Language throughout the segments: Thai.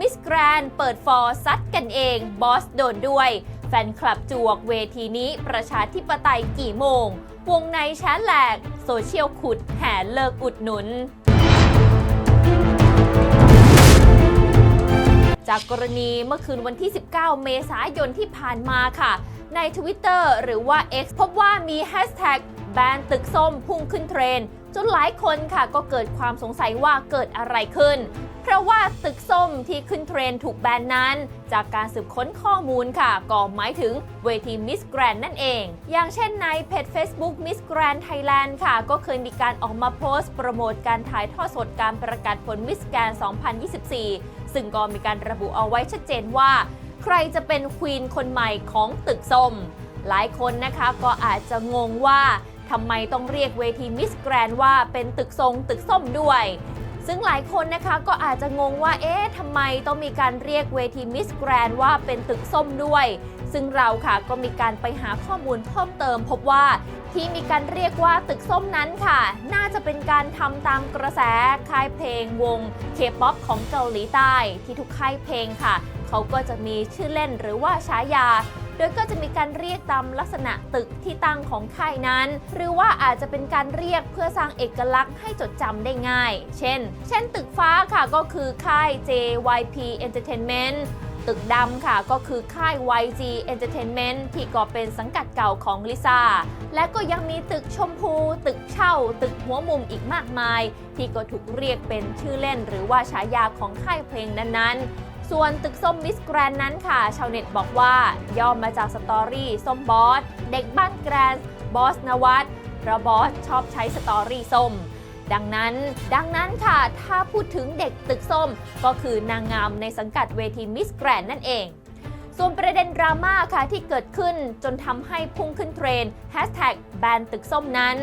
มิสแกรนเปิดฟอร์ซัดกันเองบอสโดนด้วย แฟนคลับจวกเวทีนี้ประชาธิปไตยกี่โมง วงในแชร์แหลก โซเชียลขุดแห่เลิกอุดหนุนจากกรณีเมื่อคืนวันที่ 19 เมษายนที่ผ่านมาค่ะ ใน Twitter หรือว่า X พบว่ามีแฮชแท็กแบนตึกส้มพุ่งขึ้นเทรนจนหลายคนค่ะก็เกิดความสงสัยว่าเกิดอะไรขึ้น เพราะว่าตึกส้มที่ขึ้นเทรนถูกแบนนั้น จากการสืบค้นข้อมูลค่ะก็หมายถึงเวทีมิสแกรนนั่นเอง อย่างเช่นในเพจ Facebook Miss Grand Thailand ค่ะ ก็เคยมีการออกมาโพสต์ โปรโมทการถ่ายทอดสดการประกาศผลมิสแกรน2024 ซึ่งก็มีการระบุเอาไว้ชัดเจนว่า ใครจะเป็นควีนคนใหม่ของตึกส้ม หลายคนนะคะก็อาจจะงงว่าทำไมต้องเรียกเวทีมิสแกรนว่าเป็นตึกทรงตึกส้มด้วย ซึ่งหลายคนนะคะก็อาจจะงงว่า เอ๊ะทำไมต้องมีการเรียกเวทีมิสแกรนว่าเป็นตึกส้มด้วย ซึ่งเราค่ะก็มีการไปหาข้อมูลเพิ่มเติม พบว่าที่มีการเรียกว่าตึกส้มนั้นค่ะ น่าจะเป็นการทำตามกระแสค่ายเพลงวงเคป๊อปของเกาหลีใต้ ที่ทุกค่ายเพลงค่ะ เขาก็จะมีชื่อเล่นหรือว่าฉายา โดยก็จะมีการเรียกตามลักษณะตึกที่ตั้งของค่ายนั้น หรือว่าอาจจะเป็นการเรียกเพื่อสร้างเอกลักษณ์ให้จดจำได้ง่าย เช่น เช่นตึกฟ้าค่ะก็คือค่าย JYP Entertainment ตึกดำค่ะก็คือค่าย YG Entertainment ที่ก็เป็นสังกัดเก่าของลิซ่า และก็ยังมีตึกชมพู ตึกเช่า ตึกหัวมุมอีกมากมาย ที่ก็ถูกเรียกเป็นชื่อเล่นหรือว่าฉายาของค่ายเพลงนั้นๆ ส่วนตึกส้มมิสแกรนนั้นค่ะ ชาวเน็ตบอกว่าย่อมาจากสตอรี่ส้มบอส เด็กบ้านแกรนบอสนวัตเพราะบอสชอบใช้สตอรี่ส้ม ดังนั้น ดังนั้นค่ะ ถ้าพูดถึงเด็กตึกส้ม ก็คือนางงามในสังกัดเวทีมิสแกรนนั่นเอง ส่วนประเด็นดราม่าค่ะที่เกิดขึ้นจนทำให้พุ่งขึ้นเทรนด์แฮชแท็กแบนตึกส้มนั้น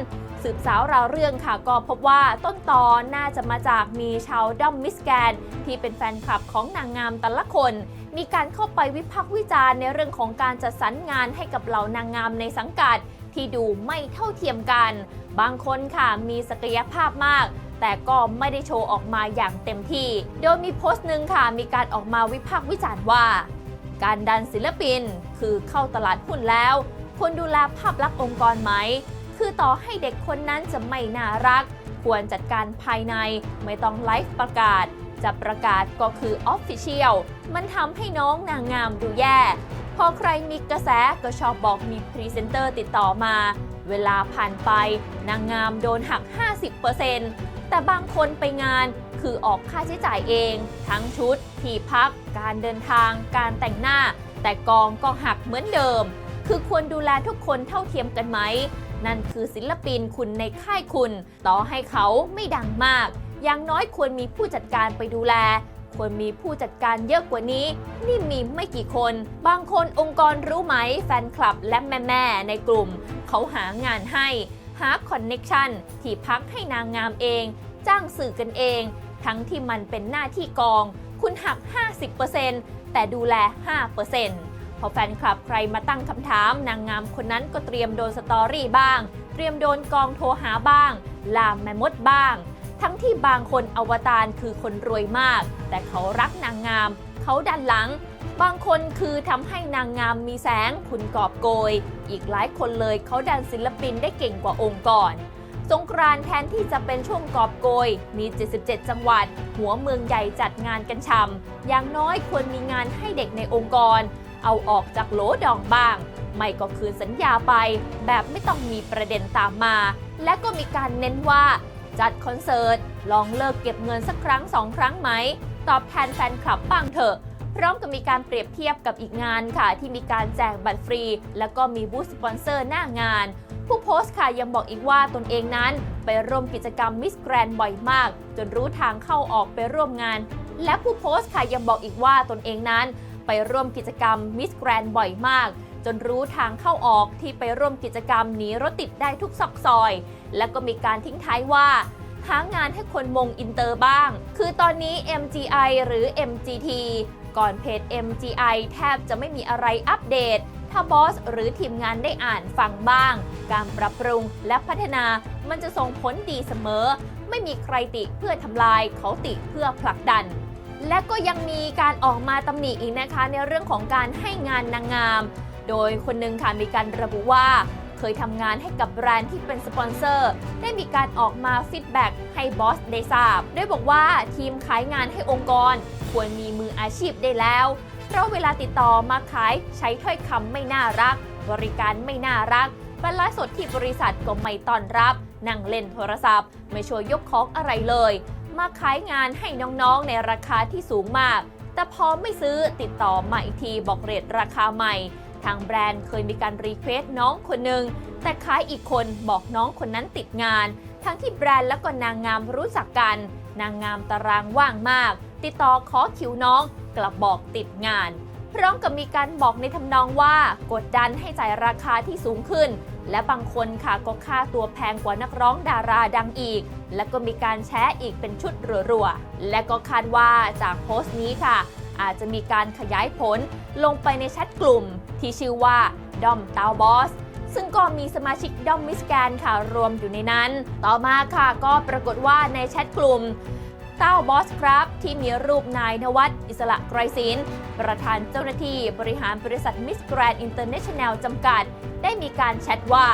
สืบสาวราวเรื่องค่ะก็พบว่าต้นตอนน่าจะมาจากมีชาวด้อมมิสแกน ที่เป็นแฟนคลับของนางงามแต่ละคน มีการเข้าไปวิพากษ์วิจารณ์ในเรื่องของการจัดสรรงานให้กับเหล่านางงามในสังกัด ที่ดูไม่เท่าเทียมกัน บางคนค่ะมีศักยภาพมากแต่ก็ไม่ได้โชว์ออกมาอย่างเต็มที่ โดยมีโพสต์หนึ่งค่ะ มีการออกมาวิพากษ์วิจารณ์ว่า การดันศิลปิน คือเข้าตลาดหุ้นแล้ว ควรดูแลภาพลักษณ์องค์กรไหม คือต่อให้เด็กคนนั้นจะไม่น่ารัก ควรจัดการภายในไม่ต้องไลฟ์ประกาศ จะประกาศก็คือออฟฟิเชียลมันทำให้น้องนางงามดูแย่ พอใครมีกระแสก็ชอบบอกมีพรีเซนเตอร์ติดต่อมา เวลาผ่านไป นางงามโดนหัก 50%แต่บางคนไปงานคือออกค่าใช้จ่ายเอง ทั้งชุด ที่พัก การเดินทาง การแต่งหน้า แต่กองก็หักเหมือนเดิม คือควรดูแลทุกคนเท่าเทียมกันไหม นั่นคือศิลปินคุณในค่ายคุณ ต่อให้เขาไม่ดังมาก อย่างน้อยควรมีผู้จัดการไปดูแล ควรมีผู้จัดการเยอะกว่านี้ นี่มีไม่กี่คน บางคนองค์กรรู้ไหมแฟนคลับและแม่ๆในกลุ่ม เขาหางานให้ หาคอนเน็กชันที่พักให้นางงามเอง จ้างสื่อกันเอง ทั้งที่มันเป็นหน้าที่กอง คุณหัก 50%แต่ดูแล 5% พอแฟนคลับใครมาตั้งคำถาม นางงามคนนั้นก็เตรียมโดนสตอรี่บ้าง เตรียมโดนกองโทรหาบ้าง ลามแม่มดบ้าง ทั้งที่บางคนอวตารคือคนรวยมาก แต่เขารักนางงาม เขาดันหลัง บางคนคือทำให้นางงามมีแสงคุณกอบโกย อีกหลายคนเลยเขาดันศิลปินได้เก่งกว่าองค์กรสงกรานต์แทนที่จะเป็นช่วงกอบโกย มี 77 จังหวัด หัวเมืองใหญ่จัดงานกันชำอย่างน้อยควรมีงานให้เด็กในองค์กร เอาออกจากโหลดองบ้าง ไม่ก็คืนสัญญาไป แบบไม่ต้องมีประเด็นตามมา และก็มีการเน้นว่า จัดคอนเสิร์ต ลองเลิกเก็บเงินสักครั้งสองครั้งไหม ตอบแทนแฟนคลับบ้างเถอะพร้อมกับมีการเปรียบเทียบกับอีกงานค่ะ ที่มีการแจกบัตรฟรี แล้วก็มีบูธสปอนเซอร์หน้างาน ผู้โพสต์ค่ะยังบอกอีกว่าตนเองนั้น ไปร่วมกิจกรรมมิสแกรนบ่อยมาก จนรู้ทางเข้าออกไปร่วมงาน และผู้โพสต์ค่ะยังบอกอีกว่าตนเองนั้น ไปร่วมกิจกรรมมิสแกรนบ่อยมาก จนรู้ทางเข้าออกที่ไปร่วมกิจกรรมหนีรถติดได้ทุกซอกซอย และก็มีการทิ้งท้ายว่าหางานให้คนมงอินเตอร์บ้าง คือตอนนี้ MGI หรือ MGT ก่อนเพจ MGI แทบจะไม่มีอะไรอัปเดต ถ้าบอสหรือทีมงานได้อ่านฟังบ้าง การปรับปรุงและพัฒนามันจะส่งผลดีเสมอ ไม่มีใครติเพื่อทำลายเขาติเพื่อผลักดัน และก็ยังมีการออกมาตำหนิอีกนะคะ ในเรื่องของการให้งานนางงาม โดยคนหนึ่งค่ะมีการระบุว่า เคยทำงานให้กับแบรนด์ที่เป็นสปอนเซอร์ ได้มีการออกมาฟีดแบ็กให้บอสได้ทราบโดยบอกว่าทีมขายงานให้องค์กร ควรมีมืออาชีพได้แล้ว เพราะเวลาติดต่อมาขายใช้ถ้อยคำไม่น่ารัก บริการไม่น่ารักไปไลฟ์สดที่บริษัทก็ไม่ต้อนรับ นั่งเล่นโทรศัพท์ ไม่ช่วยยกของอะไรเลย มาขายงานให้น้องๆในราคาที่สูงมาก แต่พอไม่ซื้อติดต่อมาอีกทีบอกเรทราคาใหม่ ทางแบรนด์เคยมีการรีเควสน้องคนหนึ่งแต่ขายอีกคนบอกน้องคนนั้นติดงาน ทั้งที่แบรนด์และก็นางงามรู้จักกัน นางงามตารางว่างมาก ติดต่อขอคิวน้องกลับบอกติดงาน พร้อมกับมีการบอกในทำนองว่ากดดันให้จ่ายราคาที่สูงขึ้น และบางคนค่ะก็ค่าตัวแพงกว่านักร้องดาราดังอีก และก็มีการแชร์อีกเป็นชุดรัวๆ และก็คาดว่าจากโพสต์นี้ค่ะ อาจจะมีการขยายผลลงไปในแชทกลุ่ม ที่ชื่อว่าดอมตาวบอสซึ่งก็มีสมาชิกดอมมิสแกนค่ะรวมอยู่ในนั้น ต่อมาค่ะก็ปรากฏว่าในแชทกลุ่ม เต้าบอสครับ ที่มีรูปนายนวัดอิสระไกรศิลป์ประธานเจ้าหน้าที่บริหารบริษัทมิสแกรนอินเตอร์เนชั่นแนลจำกัด ได้มีการแชทว่า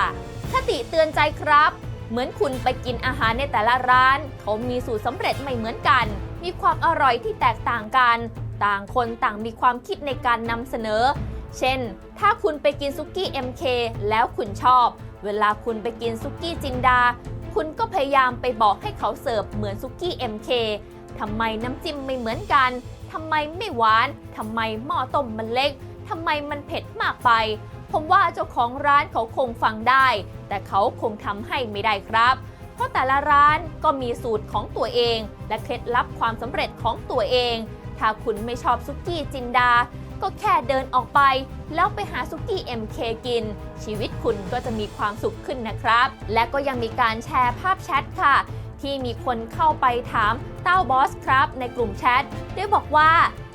คติเตือนใจครับ เหมือนคุณไปกินอาหารในแต่ละร้าน เขามีสูตรสำเร็จไม่เหมือนกัน มีความอร่อยที่แตกต่างกัน ต่างคนต่างมีความคิดในการนำเสนอ เช่น ถ้าคุณไปกินซุกี้ MK แล้วคุณชอบ เวลาคุณไปกินซุกี้จินดา คุณก็พยายามไปบอกให้เขาเสิร์ฟเหมือนซุกี้ MK ทำไมน้ำจิ้มไม่เหมือนกัน ทำไมไม่หวาน ทำไมหม้อต้มมันเล็ก ทำไมมันเผ็ดมากไป ผมว่าเจ้าของร้านเขาคงฟังได้ แต่เขาคงทำให้ไม่ได้ครับ เพราะแต่ละร้านก็มีสูตรของตัวเอง และเคล็ดลับความสำเร็จของตัวเอง ถ้าคุณไม่ชอบซุกี้จินดา ก็แค่เดินออกไป แล้วไปหาซุกี้ MK กิน ชีวิตคุณก็จะมีความสุขขึ้นนะครับ และก็ยังมีการแชร์ภาพแชทค่ะ ที่มีคนเข้าไปถามเต้าบอสครับ ในกลุ่มแชทด้วยบอกว่า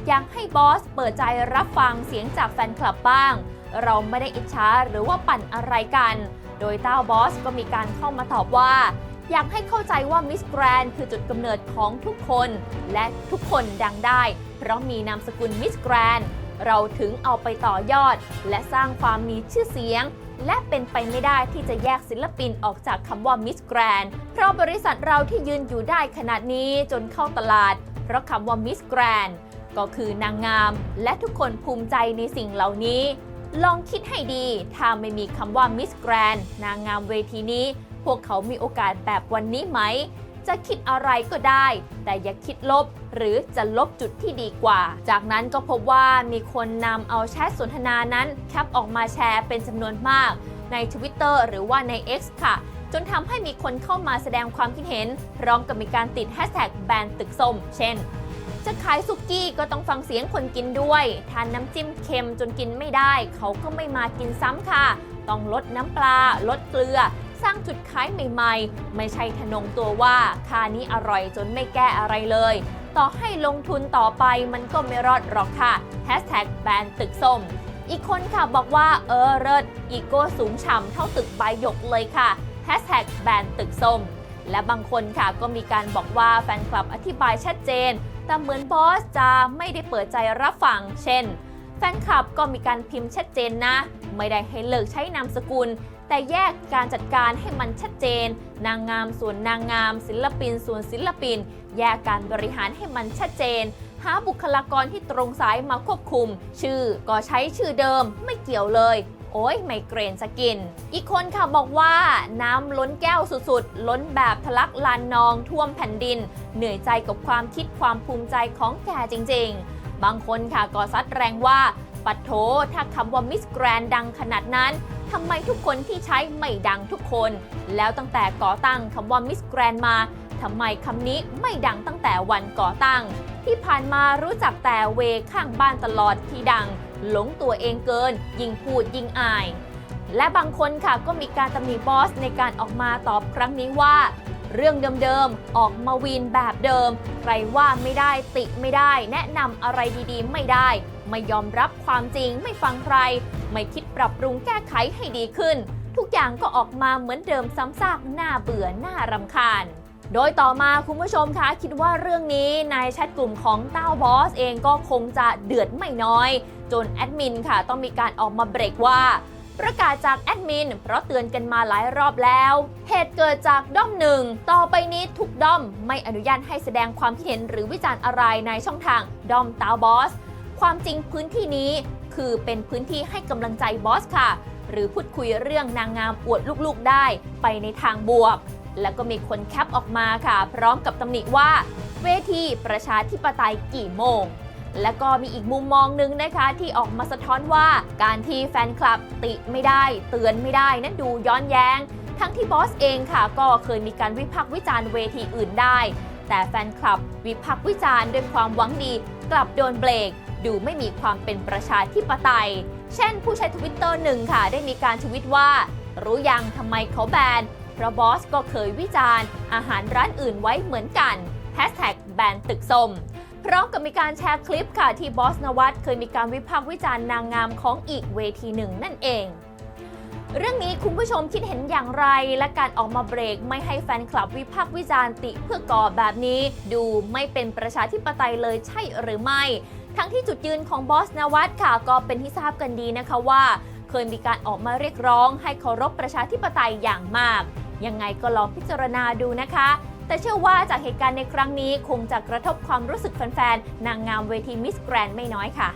อยากให้บอสเปิดใจรับฟังเสียงจากแฟนคลับบ้าง เราไม่ได้อิจฉาหรือว่าปั่นอะไรกัน โดยเต้าบอสก็มีการเข้ามาตอบว่าอยากให้เข้าใจว่ามิสแกรนคือจุดกำเนิดของทุกคน และทุกคนดังได้ เพราะมีนามสกุลมิสแกรน เราถึงเอาไปต่อยอด และสร้างความมีชื่อเสียง และเป็นไปไม่ได้ที่จะแยกศิลปินออกจากคำว่ามิสแกรนเพราะบริษัทเราที่ยืนอยู่ได้ขนาดนี้จนเข้าตลาด เพราะคำว่ามิสแกรนก็คือนางงาม และทุกคนภูมิใจในสิ่งเหล่านี้ ลองคิดให้ดี ถ้าไม่มีคำว่ามิสแกรนนางงามเวทีนี้ พวกเขามีโอกาสแบบวันนี้ไหม จะคิดอะไรก็ได้ แต่อย่าคิดลบ หรือจะลบจุดที่ดีกว่า จากนั้นก็พบว่ามีคนนำเอาแชทสนทนานั้นแคปออกมาแชร์เป็นจำนวนมาก ใน Twitter หรือว่าใน X ค่ะ จนทำให้มีคนเข้ามาแสดงความคิดเห็น พร้อมกับมีการติดแฮชแท็กแบนตึกส้ม เช่นจะขายสุกี้ก็ต้องฟังเสียงคนกินด้วย ทานน้ำจิ้มเค็มจนกินไม่ได้ เขาก็ไม่มากินซ้ำค่ะ ต้องลดน้ำปลา ลดเกลือ สร้างจุดขายใหม่ ๆ ไม่ใช่ทนงตัวว่าคานี้อร่อยจนไม่แก้อะไรเลย ต่อให้ลงทุนต่อไปมันก็ไม่รอดหรอกค่ะแฮชแท็กแบนตึกส้ม อีกคนค่ะบอกว่าเออเลิศอีโก้สูงฉ่ำเท่าตึกใบหยกเลยค่ะแฮชแท็กแบนตึกส้ม และบางคนค่ะก็มีการบอกว่าแฟนคลับอธิบายชัดเจน แต่เหมือนบอสจะไม่ได้เปิดใจรับฟัง เช่น แฟนคลับก็มีการพิมพ์ชัดเจนนะ ไม่ได้ให้เลิกใช้นามสกุลแต่แยกการจัดการให้มันชัดเจน นางงามส่วนนางงาม ศิลปินส่วนศิลปิน แยกการบริหารให้มันชัดเจน หาบุคลากรที่ตรงสายมาควบคุม ชื่อก็ใช้ชื่อเดิมไม่เกี่ยวเลยโอ้ยไมเกรนสกิน อีกคนค่ะบอกว่าน้ำล้นแก้วสุดๆ ล้นแบบทะลักลานนองท่วมแผ่นดิน เหนื่อยใจกับความคิดความภูมิใจของแกจริงๆ บางคนค่ะก็ซัดแรงว่า ปัดโถถ้าคำว่ามิสแกรนดังขนาดนั้นทำไมทุกคนที่ใช้ไม่ดังทุกคน แล้วตั้งแต่ก่อตั้งคำว่ามิสแกรนมา ทำไมคำนี้ไม่ดังตั้งแต่วันก่อตั้ง ที่ผ่านมารู้จักแต่เวข้างบ้านตลอดที่ดัง หลงตัวเองเกิน ยิ่งพูดยิ่งอาย และบางคนค่ะก็มีการตำหนิบอสในการออกมาตอบครั้งนี้ว่า เรื่องเดิมๆ ออกมาวีนแบบเดิม ใครว่าไม่ได้ติไม่ได้ แนะนำอะไรดีๆ ไม่ได้ ไม่ยอมรับความจริงไม่ฟังใคร ไม่คิดปรับปรุงแก้ไขให้ดีขึ้นทุกอย่างก็ออกมาเหมือนเดิมซ้ำซากน่าเบื่อหน่ารำคาญ โดยต่อมาคุณผู้ชมคะคิดว่าเรื่องนี้ในแชทกลุ่มของเต้าบอสเองก็คงจะเดือดไม่น้อย จนแอดมินค่ะต้องมีการออกมาเบรกว่า ประกาศจากแอดมินเพราะเตือนกันมาหลายรอบแล้ว เหตุเกิดจากด้อมหนึ่งต่อไปนี้ทุกด้อมไม่อนุญาตให้แสดงความคิดเห็นหรือวิจารณ์อะไรในช่องทางด้อมเต้าบอสความจริงพื้นที่นี้คือเป็นพื้นที่ให้กำลังใจบอสค่ะ หรือพูดคุยเรื่องนางงามอวดลูกๆได้ไปในทางบวก แล้วก็มีคนแคปออกมาค่ะ พร้อมกับตำหนิว่า เวทีประชาธิปไตยกี่โมง และก็มีอีกมุมมองหนึงนะคะ ที่ออกมาสะท้อนว่าการที่แฟนคลับติไม่ได้ เตือนไม่ได้นั้นดูย้อนแย้ง ทั้งที่บอสเองค่ะ ก็เคยมีการวิพากษ์วิจารณ์เวทีอื่นได้ แต่แฟนคลับวิพากษ์วิจารณ์ด้วยความหวังดี กลับโดนเบรกดูไม่มีความเป็นประชาธิปไตย เช่นผู้ใช้ทวิตเตอร์หนึ่งค่ะ ได้มีการทวิตว่า รู้ยังทำไมเขาแบน เพราะบอสก็เคยวิจารณ์ อาหารร้านอื่นไว้เหมือนกัน Hashtag แบนตึกส้มพร้อมกับมีการแชร์คลิปค่ะที่บอสนวัตเคยมีการวิพากษ์วิจารณ์นางงามของอีกเวทีหนึ่งนั่นเอง เรื่องนี้คุณผู้ชมคิดเห็นอย่างไร และการออกมาเบรกไม่ให้แฟนคลับวิพากษ์วิจารณ์ติเพื่อก่อแบบนี้ ดูไม่เป็นประชาธิปไตยเลยใช่หรือไม่ ทั้งที่จุดยืนของบอสนวัตค่ะก็เป็นที่ทราบกันดีนะคะว่า เคยมีการออกมาเรียกร้องให้เคารพประชาธิปไตยอย่างมาก ยังไงก็ลองพิจารณาดูนะคะ แต่เชื่อว่าจากเหตุการณ์ในครั้งนี้คงจะกระทบความรู้สึกแฟนๆนางงามเวทีมิสแกรนไม่น้อยค่ะ